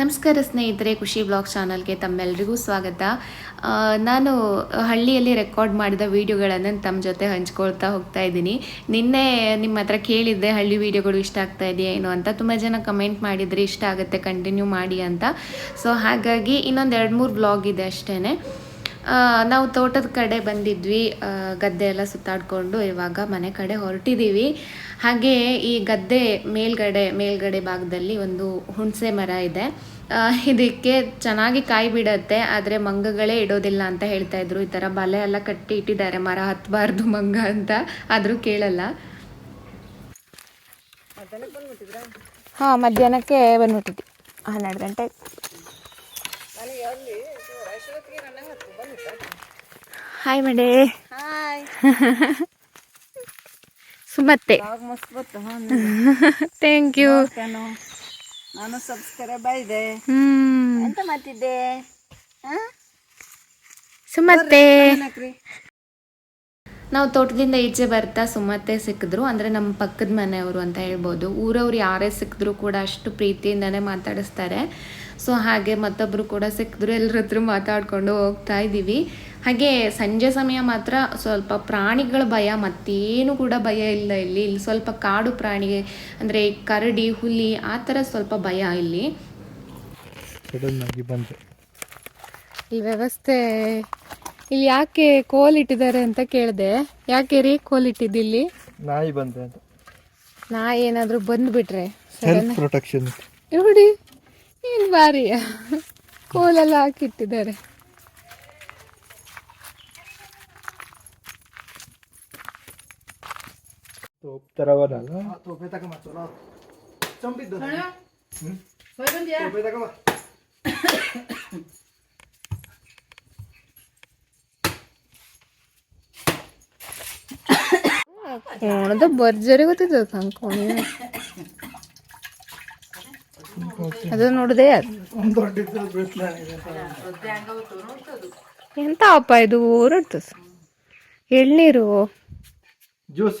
ನಮಸ್ಕಾರ ಸ್ನೇಹಿತರೆ, ಖುಷಿ ಬ್ಲಾಗ್ ಚಾನಲ್ಗೆ ತಮ್ಮೆಲ್ಲರಿಗೂ ಸ್ವಾಗತ. ನಾನು ಹಳ್ಳಿಯಲ್ಲಿ ರೆಕಾರ್ಡ್ ಮಾಡಿದ ವೀಡಿಯೋಗಳನ್ನು ತಮ್ಮ ಜೊತೆ ಹಂಚ್ಕೊಳ್ತಾ ಹೋಗ್ತಾ ಇದ್ದೀನಿ. ನಿನ್ನೆ ನಿಮ್ಮ ಹತ್ರ ಕೇಳಿದ್ದೆ, ಹಳ್ಳಿ ವೀಡಿಯೋಗಳು ಇಷ್ಟ ಆಗ್ತಾ ಇದೆಯಾ ಏನು ಅಂತ. ತುಂಬ ಜನ ಕಮೆಂಟ್ ಮಾಡಿದರೆ ಇಷ್ಟ ಆಗುತ್ತೆ, ಕಂಟಿನ್ಯೂ ಮಾಡಿ ಅಂತ. ಸೊ, ಹಾಗಾಗಿ ಇನ್ನೊಂದು ಎರಡು ಮೂರು ಬ್ಲಾಗ್ ಇದೆ ಅಷ್ಟೇ ನಾವು ತೋಟದ ಕಡೆ ಬಂದಿದ್ವಿ ಗದ್ದೆ ಎಲ್ಲ ಸುತ್ತಾಡಿಕೊಂಡು ಇವಾಗ ಮನೆ ಕಡೆ ಹೊರಟಿದ್ದೀವಿ ಹಾಗೆ ಈ ಗದ್ದೆ ಮೇಲ್ಗಡೆ ಮೇಲ್ಗಡೆ ಭಾಗದಲ್ಲಿ ಒಂದು ಹುಣಸೆ ಮರ ಇದೆ. ಇದಕ್ಕೆ ಚೆನ್ನಾಗಿ ಕಾಯಿ ಬಿಡತ್ತೆ ಆದರೆ ಮಂಗಗಳೇ ಇಡೋದಿಲ್ಲ ಅಂತ ಹೇಳ್ತಾ ಇದ್ರು. ಈ ಥರ ಬಲೆ ಎಲ್ಲ ಕಟ್ಟಿ ಇಟ್ಟಿದ್ದಾರೆ ಮರ ಹತ್ತಬಾರ್ದು ಮಂಗ ಅಂತ ಆದರೂ ಕೇಳಲ್ಲ. ಹಾಂ ಮಧ್ಯಾಹ್ನಕ್ಕೆ ಬಂದ್ಬಿಟ್ಟಿದ್ವಿ. ಹನ್ನೆರಡು ಗಂಟೆ. ಹಾಯ್ ಮಡೆ ಹಾಯ್ ಸುಮತ್ತೆ. ಯಾವಾಗ ಮಸ್ತ್ ಬತ್ತು ಥ್ಯಾಂಕ್ ಯು ನಾನು ಸಬ್ಸ್ಕ್ರೈಬ್ ಆಯ್ದೆ ಹ್ಮ್. ಎಂತ ಮಾಡ್ತಿದ್ದೆ? ಸುಮತ್ತೆ. ನಾವು ತೋಟದಿಂದ ಈಚೆ ಬರ್ತಾ ಸುಮತ್ತೆ ಸಿಕ್ಕಿದ್ರು. ಅಂದರೆ ನಮ್ಮ ಪಕ್ಕದ ಮನೆಯವರು ಅಂತ ಹೇಳ್ಬೋದು. ಊರವ್ರು ಯಾರೇ ಸಿಕ್ಕಿದ್ರು ಕೂಡ ಅಷ್ಟು ಪ್ರೀತಿಯಿಂದನೇ ಮಾತಾಡಿಸ್ತಾರೆ. ಸೊ ಹಾಗೆ ಮತ್ತೊಬ್ಬರು ಕೂಡ ಸಿಕ್ಕಿದ್ರು. ಎಲ್ಲರ ಹತ್ರ ಮಾತಾಡ್ಕೊಂಡು ಹೋಗ್ತಾ ಇದ್ದೀವಿ ಹಾಗೆ ಸಂಜೆ ಸಮಯ ಮಾತ್ರ ಸ್ವಲ್ಪ ಪ್ರಾಣಿಗಳ ಭಯ ಮತ್ತೇನು ಕೂಡ ಭಯ ಇಲ್ಲ ಇಲ್ಲಿ. ಇಲ್ಲಿ ಸ್ವಲ್ಪ ಕಾಡು ಪ್ರಾಣಿ ಅಂದರೆ ಕರಡಿ ಹುಲಿ ಆ ಥರ ಸ್ವಲ್ಪ ಭಯ ಇಲ್ಲಿ. ಈ ವ್ಯವಸ್ಥೆ ಇಲ್ಲಿ ಯಾಕೆ ಕೋಲ್ ಇಟ್ಟಿದ್ದಾರೆ ಅಂತ ಕೇಳಿದೆ. ಯಾಕೆ ರೀ ಕೋಲ್ ಇಟ್ಟಿದ್ದಿಲ್ಲಿ ನಾಯಿ ಬಂದೆ ಅಂತ ನಾ ಏನಾದರೂ ಬಂದುಬಿಟ್ರೆ ಪ್ರೊಟೆಕ್ಷನ್ ನೋಡಿ ಏನು ಬಾರಿ ಕೋಲೆಲ್ಲ ಹಾಕಿಟ್ಟಿದ್ದಾರೆ. ತೋಪ್ ತರವನಲ್ಲ ಕೋಣದ ಭರ್ಜರಿ ಗೊತ್ತಿದ್ದ ಕೋಣಿ ಅದು ನೋಡಿದೆ ಎಂತ ಅಪ್ಪ ಇದು ಊರದ್ದು ಎಳ್ನೀರು? ಜ್ಯೂಸ್.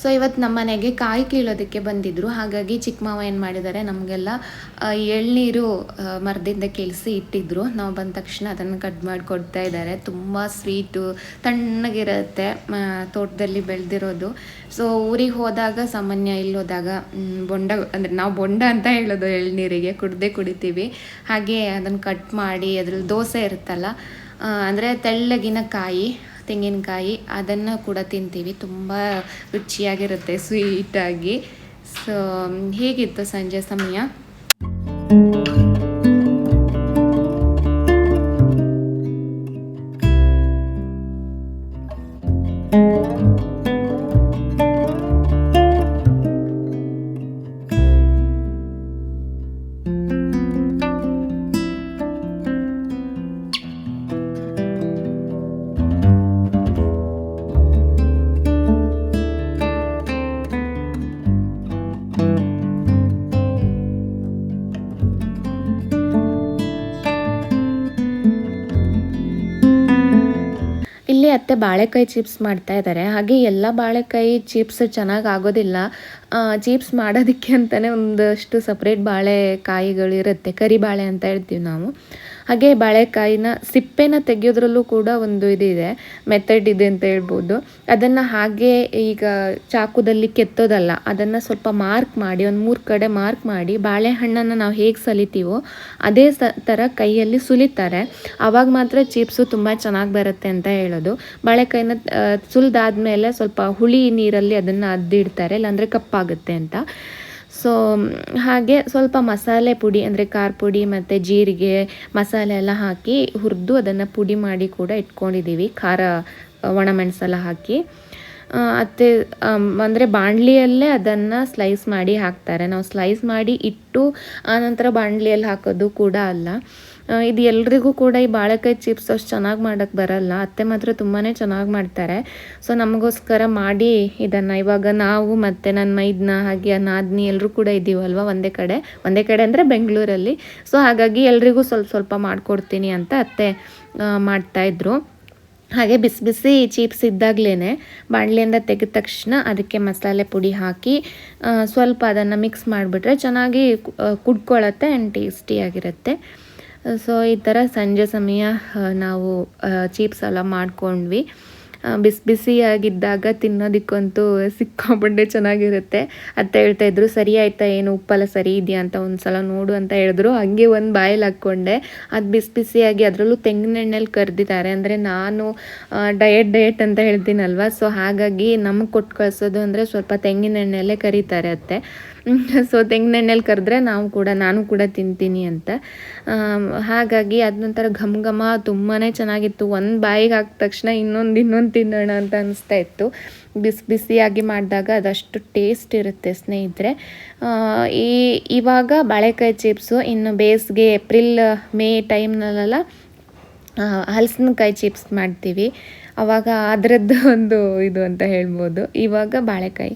ಸೊ ಇವತ್ತು ನಮ್ಮ ಮನೆಗೆ ಕಾಯಿ ಕೀಳೋದಕ್ಕೆ ಬಂದಿದ್ರು. ಹಾಗಾಗಿ ಚಿಕ್ಕ ಮಾವ ಏನು ಮಾಡಿದ್ದಾರೆ ನಮಗೆಲ್ಲ ಎಳ್ನೀರು ಮರದಿಂದ ಕೀಳಿಸಿ ಇಟ್ಟಿದ್ರು. ನಾವು ಬಂದ ತಕ್ಷಣ ಅದನ್ನು ಕಟ್ ಮಾಡಿ ಕೊಡ್ತಾ ಇದ್ದಾರೆ ತುಂಬ ಸ್ವೀಟು ತಣ್ಣಗಿರುತ್ತೆ ತೋಟದಲ್ಲಿ ಬೆಳೆದಿರೋದು. ಸೊ ಊರಿಗೆ ಹೋದಾಗ, ಸಾಮಾನ್ಯ ಇಲ್ಲಿ ಹೋದಾಗ ಬೊಂಡ, ಅಂದರೆ ನಾವು ಬೊಂಡ ಅಂತ ಹೇಳೋದು ಎಳ್ನೀರಿಗೆ. ಕುಡ್ದೇ ಕುಡಿತೀವಿ. ಹಾಗೆ ಅದನ್ನು ಕಟ್ ಮಾಡಿ, ಅದ್ರಲ್ಲಿ ದೋಸೆ ಇರುತ್ತಲ್ಲ ಅಂದರೆ ತೆಳ್ಳಗಿನ ಕಾಯಿ ತೆಂಗಿನಕಾಯಿ ಅದನ್ನು ಕೂಡ ತಿಂತೀವಿ. ತುಂಬ ರುಚಿಯಾಗಿರುತ್ತೆ ಸ್ವೀಟಾಗಿ. ಸೊ ಹೇಗಿತ್ತು ಸಂಜೆ ಸಮಯ? ಅತ್ತೆ ಬಾಳೆಕಾಯಿ ಚಿಪ್ಸ್ ಮಾಡ್ತಾ ಇದ್ದಾರೆ ಹಾಗೆ ಎಲ್ಲ ಬಾಳೆಕಾಯಿ ಚಿಪ್ಸ್ ಚೆನ್ನಾಗಿ ಆಗೋದಿಲ್ಲ. ಚಿಪ್ಸ್ ಮಾಡೋದಕ್ಕೆ ಅಂತಲೇ ಒಂದಷ್ಟು ಸಪ್ರೇಟ್ ಬಾಳೆಕಾಯಿಗಳು ಇರುತ್ತೆ ಕರಿ ಬಾಳೆ ಅಂತ ಹೇಳ್ತೀವಿ ನಾವು. ಹಾಗೆ ಬಾಳೆಕಾಯಿನ ಸಿಪ್ಪೆನ ತೆಗೆಯೋದ್ರಲ್ಲೂ ಕೂಡ ಒಂದು ಇದಿದೆ ಮೆಥಡ್ ಇದೆ ಅಂತ ಹೇಳ್ಬೋದು. ಅದನ್ನು ಹಾಗೆ ಈಗ ಚಾಕುದಲ್ಲಿ ಕೆತ್ತೋದಲ್ಲ, ಅದನ್ನು ಸ್ವಲ್ಪ ಮಾರ್ಕ್ ಮಾಡಿ, ಒಂದು ಮೂರು ಕಡೆ ಮಾರ್ಕ್ ಮಾಡಿ ಬಾಳೆಹಣ್ಣನ್ನು ನಾವು ಹೇಗೆ ಸಲಿತೀವೋ ಅದೇ ಸ ಥರ ಕೈಯಲ್ಲಿ ಸುಲಿತಾರೆ. ಆವಾಗ ಮಾತ್ರ ಚಿಪ್ಸು ತುಂಬ ಚೆನ್ನಾಗಿ ಬರುತ್ತೆ ಅಂತ ಹೇಳೋದು. ಬಾಳೆಕಾಯಿನ ಸುಲಿದಾದ್ಮೇಲೆ ಸ್ವಲ್ಪ ಹುಳಿ ನೀರಲ್ಲಿ ಅದನ್ನು ಅದ್ದಿಡ್ತಾರೆ, ಇಲ್ಲಾಂದರೆ ಕಪ್ಪಾಗುತ್ತೆ ಅಂತ. ಸೊ ಹಾಗೆ ಸ್ವಲ್ಪ ಮಸಾಲೆ ಪುಡಿ ಅಂದರೆ ಖಾರ ಪುಡಿ ಮತ್ತು ಜೀರಿಗೆ ಮಸಾಲೆ ಎಲ್ಲ ಹಾಕಿ ಹುರಿದು ಅದನ್ನು ಪುಡಿ ಮಾಡಿ ಕೂಡ ಇಟ್ಕೊಂಡಿದ್ದೀವಿ ಖಾರ ಒಣಮೆಣಸೆಲ್ಲ ಹಾಕಿ. ಅತ್ತೆ ಅಂದರೆ ಬಾಣಲಿಯಲ್ಲೇ ಅದನ್ನು ಸ್ಲೈಸ್ ಮಾಡಿ ಹಾಕ್ತಾರೆ. ನಾವು ಸ್ಲೈಸ್ ಮಾಡಿ ಇಟ್ಟು ಆನಂತರ ಬಾಣಲಿಯಲ್ಲಿ ಹಾಕೋದು ಕೂಡ ಅಲ್ಲ. ಇದು ಎಲ್ರಿಗೂ ಕೂಡ ಈ ಬಾಳೆಕಾಯಿ ಚಿಪ್ಸ್ ಅಷ್ಟು ಚೆನ್ನಾಗಿ ಮಾಡೋಕ್ಕೆ ಬರಲ್ಲ. ಅತ್ತೆ ಮಾತ್ರ ತುಂಬಾ ಚೆನ್ನಾಗಿ ಮಾಡ್ತಾರೆ. ಸೊ ನಮಗೋಸ್ಕರ ಮಾಡಿ ಇದನ್ನು. ಇವಾಗ ನಾವು ಮತ್ತು ನನ್ನ ಮೈದ್ನ ಹಾಗೆ ನಾದ್ನಿ ಎಲ್ಲರೂ ಕೂಡ ಇದ್ದೀವಲ್ವ ಒಂದೇ ಕಡೆ? ಒಂದೇ ಕಡೆ ಅಂದರೆ ಬೆಂಗಳೂರಲ್ಲಿ. ಸೊ ಹಾಗಾಗಿ ಎಲ್ರಿಗೂ ಸ್ವಲ್ಪ ಸ್ವಲ್ಪ ಮಾಡಿಕೊಡ್ತೀನಿ ಅಂತ ಅತ್ತೆ ಮಾಡ್ತಾಯಿದ್ರು ಹಾಗೆ ಬಿಸಿ ಬಿಸಿ ಚೀಪ್ಸ್ ಇದ್ದಾಗಲೇ ಬಾಣಲಿಯಿಂದ ತೆಗೆದ ತಕ್ಷಣ ಅದಕ್ಕೆ ಮಸಾಲೆ ಪುಡಿ ಹಾಕಿ ಸ್ವಲ್ಪ ಅದನ್ನು ಮಿಕ್ಸ್ ಮಾಡಿಬಿಟ್ರೆ ಚೆನ್ನಾಗಿ ಕುಡ್ಕೊಳ್ಳುತ್ತೆ ಆ್ಯಂಡ್ ಟೇಸ್ಟಿಯಾಗಿರುತ್ತೆ ಸೊ ಈ ಥರ ಸಂಜೆ ಸಮಯ ನಾವು ಚೀಪ್ಸ್ ಎಲ್ಲ ಮಾಡ್ಕೊಂಡ್ವಿ. ಬಿಸಿ, ಬಿಸಿಯಾಗಿದ್ದಾಗ ತಿನ್ನೋದಕ್ಕಂತೂ ಸಿಕ್ಕಾಪಟ್ಟೆ ಚೆನ್ನಾಗಿರುತ್ತೆ. ಅಂತ ಹೇಳ್ತಾ ಇದ್ರು, ಸರಿ ಆಯ್ತಾ, ಏನು ಉಪ್ಪೆಲ್ಲ ಸರಿ ಇದೆಯಾ ಅಂತ ಒಂದು ಸಲ ನೋಡು ಅಂತ ಹೇಳಿದ್ರು. ಹಂಗೆ ಒಂದು ಬಾಯಲ್ಲಿ ಹಾಕ್ಕೊಂಡೆ. ಅದು ಬಿಸಿ, ಬಿಸಿಯಾಗಿ ಅದರಲ್ಲೂ ತೆಂಗಿನೆಣ್ಣೆಲಿ ಕರೆದಿದ್ದಾರೆ. ಅಂದರೆ ನಾನು ಡಯಟ್ ಡಯಟ್ ಅಂತ ಹೇಳ್ತೀನಲ್ವ? ಸೊ ಹಾಗಾಗಿ ನಮಗೆ ಕೊಟ್ಟು ಕಳಿಸೋದು ಅಂದರೆ ಸ್ವಲ್ಪ ತೆಂಗಿನೆಣ್ಣೆಲ್ಲೇ ಕರೀತಾರೆ ಅತ್ತೆ. ಸೊ ತೆಂಗಿನೆಣ್ಣೆಲಿ ಕರೆದ್ರೆ ನಾವು ಕೂಡ, ನಾನು ಕೂಡ ತಿಂತೀನಿ ಅಂತ. ಹಾಗಾಗಿ ಅದೊಂಥರ ಘಮ್ ಘಮ ತುಂಬಾ ಚೆನ್ನಾಗಿತ್ತು. ಒಂದು ಬಾಯಿಗೆ ಹಾಕಿದ ತಕ್ಷಣ ಇನ್ನೊಂದು ಇನ್ನೊಂದು ತಿನ್ನೋಣ ಅಂತ ಅನಿಸ್ತಾ ಇತ್ತು. ಬಿಸಿ, ಬಿಸಿಯಾಗಿ ಮಾಡಿದಾಗ ಅದಷ್ಟು ಟೇಸ್ಟ್ ಇರುತ್ತೆ ಸ್ನೇಹಿತರೆ. ಈ, ಇವಾಗ ಬಾಳೆಕಾಯಿ ಚಿಪ್ಸು, ಇನ್ನು ಬೇಸಿಗೆ, ಏಪ್ರಿಲ್, ಮೇ ಟೈಮ್ನಲ್ಲೆಲ್ಲ ಹಲಸಿನಕಾಯಿ ಚಿಪ್ಸ್ ಮಾಡ್ತೀವಿ. ಅವಾಗ ಅದರದ್ದು ಒಂದು ಇದು ಅಂತ ಹೇಳ್ಬೋದು. ಇವಾಗ ಬಾಳೆಕಾಯಿ.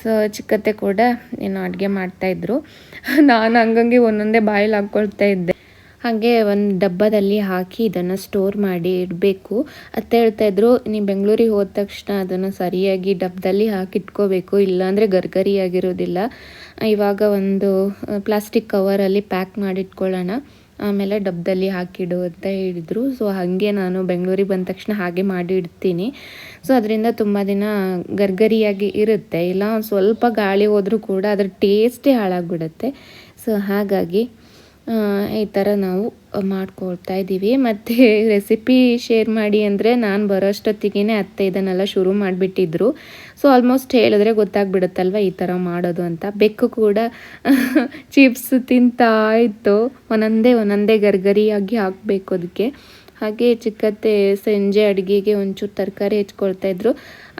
ಸೊ ಚಿಕ್ಕತ್ತೆ ಕೂಡ ಏನು ಅಡುಗೆ ಮಾಡ್ತಾಯಿದ್ರು ನಾನು ಹಂಗಂಗೆ ಒಂದೊಂದೇ ಬಾಯಲ್ಲಿ ಹಾಕ್ಕೊಳ್ತಾ ಇದ್ದೆ. ಹಾಗೆ ಒಂದು ಡಬ್ಬದಲ್ಲಿ ಹಾಕಿ ಇದನ್ನು ಸ್ಟೋರ್ ಮಾಡಿ ಇಡಬೇಕು. ಅಂತ ಹೇಳ್ತಾ ಇದ್ರು ನೀವು ಬೆಂಗಳೂರಿಗೆ ಹೋದ ತಕ್ಷಣ ಅದನ್ನು ಸರಿಯಾಗಿ ಡಬ್ಬದಲ್ಲಿ ಹಾಕಿ ಇಟ್ಕೋಬೇಕು. ಇಲ್ಲಾಂದರೆ ಗರ್ಗರಿಯಾಗಿರೋದಿಲ್ಲ. ಇವಾಗ ಒಂದು ಪ್ಲಾಸ್ಟಿಕ್ ಕವರಲ್ಲಿ ಪ್ಯಾಕ್ ಮಾಡಿ ಇಟ್ಕೊಳ್ಳೋಣ. ಆಮೇಲೆ ಡಬ್ಬದಲ್ಲಿ ಹಾಕಿಡು ಅಂತ ಹೇಳಿದರು. ಸೊ ಹಾಗೆ ನಾನು ಬೆಂಗಳೂರಿಗೆ ಬಂದ ತಕ್ಷಣ ಹಾಗೆ ಮಾಡಿ ಇಡ್ತೀನಿ. ಸೊ ಅದರಿಂದ ತುಂಬ ದಿನ ಗರ್ಗರಿಯಾಗಿ ಇರುತ್ತೆ. ಇಲ್ಲ ಒಂದು ಸ್ವಲ್ಪ ಗಾಳಿ ಹೋದರೂ ಕೂಡ ಅದರ ಟೇಸ್ಟೇ ಹಾಳಾಗಿಬಿಡುತ್ತೆ. ಸೊ ಹಾಗಾಗಿ ಈ ಥರ ನಾವು ಮಾಡ್ಕೊಳ್ತಾ ಇದ್ದೀವಿ. ಮತ್ತು ರೆಸಿಪಿ ಶೇರ್ ಮಾಡಿ ಅಂದರೆ ನಾನು ಬರೋಷ್ಟೊತ್ತಿಗೆ ಅತ್ತೆ ಇದನ್ನೆಲ್ಲ ಶುರು ಮಾಡಿಬಿಟ್ಟಿದ್ರು. ಸೊ ಆಲ್ಮೋಸ್ಟ್ ಹೇಳಿದ್ರೆ ಗೊತ್ತಾಗ್ಬಿಡುತ್ತಲ್ವ ಈ ಥರ ಮಾಡೋದು ಅಂತ. ಬೆಕ್ಕು ಕೂಡ ಚಿಪ್ಸ್ ತಿಂತಾ ಇತ್ತು. ಒಂದೊಂದೇ ಒಂದೊಂದೇ ಗರ್ಗರಿಯಾಗಿ ಹಾಕಬೇಕು ಅದಕ್ಕೆ ಹಾಗೆ ಚಿಕ್ಕತ್ತೆ ಸಂಜೆ ಅಡುಗೆಗೆ ಒಂಚೂರು ತರಕಾರಿ ಹೆಚ್ಕೊಳ್ತಾ ಇದ್ರು.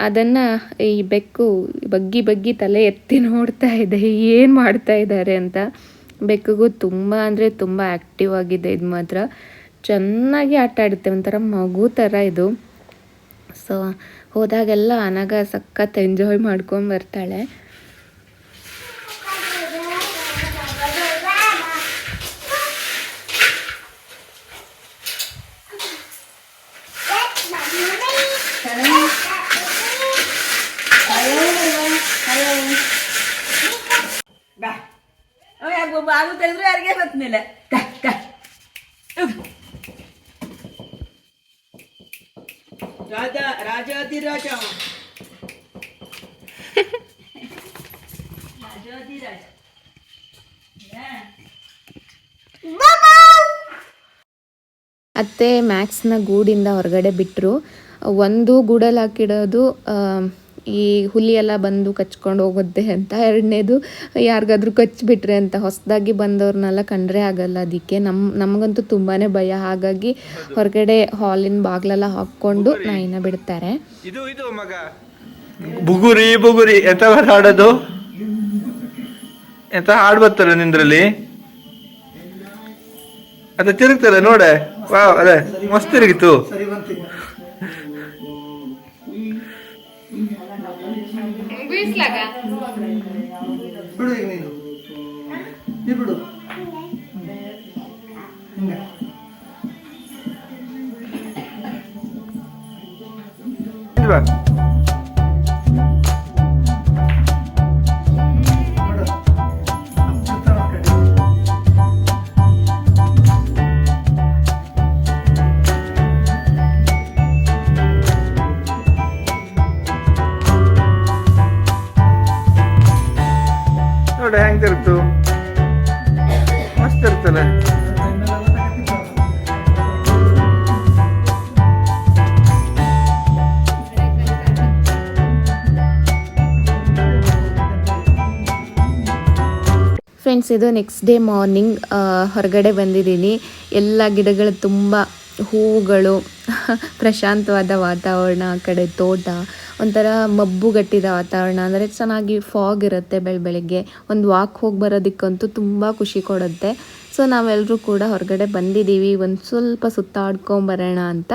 ಅದನ್ನು ಈ ಬೆಕ್ಕು ಬಗ್ಗಿ ಬಗ್ಗಿ ತಲೆ ಎತ್ತಿ ನೋಡ್ತಾ ಇದೆ. ಏನು ಮಾಡ್ತಾ ಇದ್ದಾರೆ ಅಂತ. ಬೆಕ್ಕಿಗೂ ತುಂಬ ಅಂದರೆ ತುಂಬ ಆ್ಯಕ್ಟಿವ್ ಆಗಿದೆ ಇದು ಮಾತ್ರ. ಚೆನ್ನಾಗಿ ಆಟ ಆಡುತ್ತೆ, ಒಂಥರ ಮಗು ಥರ ಇದು. ಸೊ ಹೋದಾಗೆಲ್ಲ ಅನಗ ಸಖತ್ ಎಂಜಾಯ್ ಮಾಡ್ಕೊಂಡು ಬರ್ತಾಳೆ. ಯಾಕೆ ತೆಗೆದ್ರು ಯಾರಿಗೆ ಗೊತ್ತಿಲ್ಲ. ಕ ಕ. ರಾಜ ರಾಜಾಧಿರಾಜ. ರಾಜಾಧಿರಾಜ. ಅತ್ತೆ ಮ್ಯಾಕ್ಸ್ನ ಗೂಡಿಂದ ಹೊರಗಡೆ ಬಿಟ್ಟರು ಒಂದು ಗೂಡಲ್ಲಿ ಹಾಕಿಡೋದು ಈ ಹುಲಿ ಎಲ್ಲ ಬಂದು ಕಚ್ಕೊಂಡು ಹೋಗುತ್ತೆ ಅಂತ. ಎರಡನೇದು ಯಾರಿಗಾದ್ರೂ ಕಚ್ಚಿಬಿಟ್ರೆ ಅಂತ ಹೊಸದಾಗಿ ಬಂದವ್ರನ್ನೆಲ್ಲ ಕಂಡ್ರೆ ಆಗಲ್ಲ ಅದಕ್ಕೆ. ನಮ್ಮ ನಮಗಂತೂ ತುಂಬಾ ಭಯ. ಹಾಗಾಗಿ ಹೊರಗಡೆ ಹಾಲಿನ ಬಾಗ್ಲೆಲ್ಲ ಹಾಕ್ಕೊಂಡು ನಾಯಿನ ಬಿಡ್ತಾರೆ. ಇದು ಇದು ಮಗ. ಬುಗುರಿ ಬುಗುರಿ. ಎಂತ ಹಾಡೋದು? ಎಂತ ಹಾಡು ಬರ್ತಾರೆ ನಿಂದ್ರಲ್ಲಿ? ಅದ ತಿರುಗ್ತದೆ ನೋಡ. ವಾವ್ ಅದೇ ಮಸ್ತ್ ತಿರುಗಿತು. ಬಿಡು ಈಗ ನೀನು ನೀ ಬಿಡು ಹಿಂಗೆ ಇಲ್ವಾ? ಹೆಂಗಿರ್ತು ಮಸ್ತ್ ಇರ್ತಲ್ಲ ಫ್ರೆಂಡ್ಸ್ ಇದು ನೆಕ್ಸ್ಟ್ ಡೇ ಮಾರ್ನಿಂಗ್ ಹೊರಗಡೆ ಬಂದಿದ್ದೀನಿ. ಎಲ್ಲ ಗಿಡಗಳು ತುಂಬ ಹೂವುಗಳು ಪ್ರಶಾಂತವಾದ ವಾತಾವರಣ, ಆ ಕಡೆ ತೋಟ, ಒಂಥರ ಮಬ್ಬುಗಟ್ಟಿದ ವಾತಾವರಣ. ಅಂದರೆ ಚೆನ್ನಾಗಿ ಫಾಗ್ ಇರುತ್ತೆ ಬೆಳ, ಬೆಳಗ್ಗೆ. ಒಂದು ವಾಕ್ ಹೋಗಿ ಬರೋದಕ್ಕಂತೂ ತುಂಬ ಖುಷಿ ಕೊಡುತ್ತೆ. ಸೊ ನಾವೆಲ್ಲರೂ ಕೂಡ ಹೊರಗಡೆ ಬಂದಿದ್ದೀವಿ. ಒಂದು ಸ್ವಲ್ಪ ಸುತ್ತಾಡ್ಕೊಂಬರೋಣ ಅಂತ.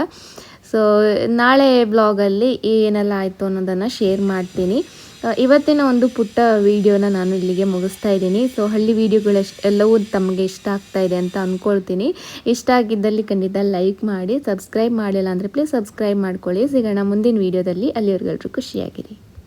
ಸೊ ನಾಳೆ ಬ್ಲಾಗಲ್ಲಿ ಏನೆಲ್ಲ ಆಯಿತು ಅನ್ನೋದನ್ನು ಶೇರ್ ಮಾಡ್ತೀನಿ. ಇವತ್ತಿನ ಒಂದು ಪುಟ್ಟ ವಿಡಿಯೋನ ನಾನು ಇಲ್ಲಿಗೆ ಮುಗಿಸ್ತಾ ಇದ್ದೀನಿ. ಸೊ ಹಳ್ಳಿ ವಿಡಿಯೋಗಳು ಎಲ್ಲವೂ ತಮಗೆ ಇಷ್ಟ ಆಗ್ತಾ ಇದೆ ಅಂತ ಅಂದ್ಕೊಳ್ತೀನಿ ಇಷ್ಟ ಆಗಿದ್ದಲ್ಲಿ ಖಂಡಿತ ಲೈಕ್ ಮಾಡಿ, ಸಬ್ಸ್ಕ್ರೈಬ್ ಮಾಡಿಲ್ಲ ಅಂದರೆ ಪ್ಲೀಸ್ ಸಬ್ಸ್ಕ್ರೈಬ್ ಮಾಡ್ಕೊಳ್ಳಿ. ಸಿಗೋಣ ಮುಂದಿನ ವೀಡಿಯೋದಲ್ಲಿ. ಅಲ್ಲಿವರೆಗೆಲ್ಲರೂ ಖುಷಿಯಾಗಿರಿ.